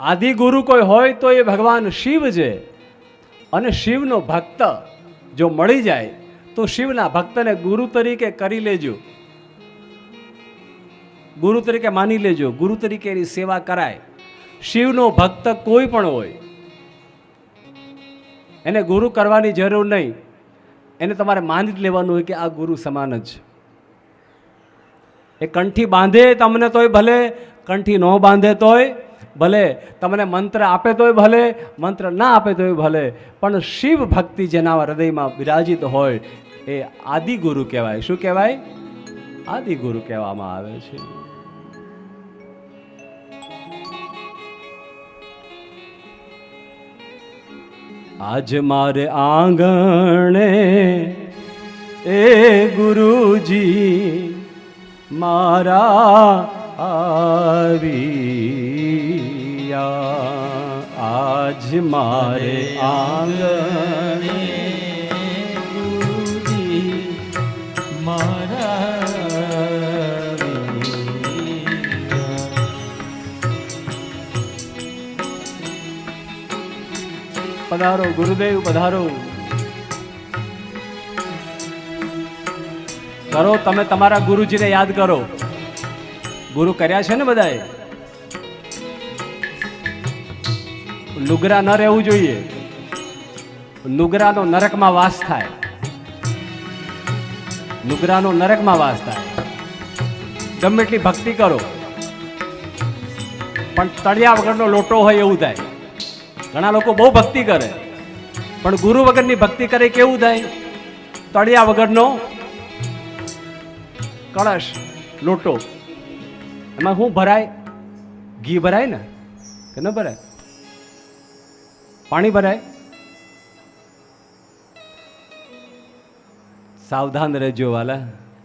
આદિ ગુરુ કોઈ હોય તો એ ભગવાન શિવ છે. અને શિવનો ભક્ત જો મળી જાય, તો શિવના ભક્તને ગુરુ તરીકે કરી લેજો. ગુરુ તરીકે માની લેજો, ગુરુ તરીકે એની સેવા કરાય. શિવનો ભક્ત કોઈ પણ હોય, એને ગુરુ કરવાની જરૂર નહીં. એને તમારે માની જ લેવાનું હોય કે આ ગુરુ સમાન જ એ કંઠી બાંધે તમને તોય ભલે, કંઠી ન બાંધે તોય ભલે તમને મંત્ર આપે તોય ભલે, મંત્ર ના આપે તોય ભલે, પણ શિવ ભક્તિ જેના હૃદયમાં બિરાજિત હોય એ આદિગુરુ કહેવાય. શું કહેવાય? આદિગુરુ કહેવામાં આવે છે. આજ મારે આંગણે એ ગુરુજી મારા આવ્યા આજ મારે આંગણે પધારો ગુરુદેવ પધારો કરો તમે તમારા ગુરુજીને યાદ કરો ગુરુ કર્યા છે ને બધાએ લુગરા ન રહેવું જોઈએ. લુગરાનો નરકમાં વાસ થાય. લુગરાનો નરકમાં વાસ થાય. ગમે એટલી ભક્તિ કરો. પણ તળિયા વગરનો લોટો હોય એવું થાય. ઘણા લોકો બહુ ભક્તિ કરે. પણ ગુરુ વગરની ભક્તિ કરે કેવું થાય? તળિયા વગરનો કળશ, લોટો. એમાં શું ભરાય? ઘી ભરાય ને? કે ન ભરાય? પાણી ભરાય. સાવધાન રહેજો વાલા.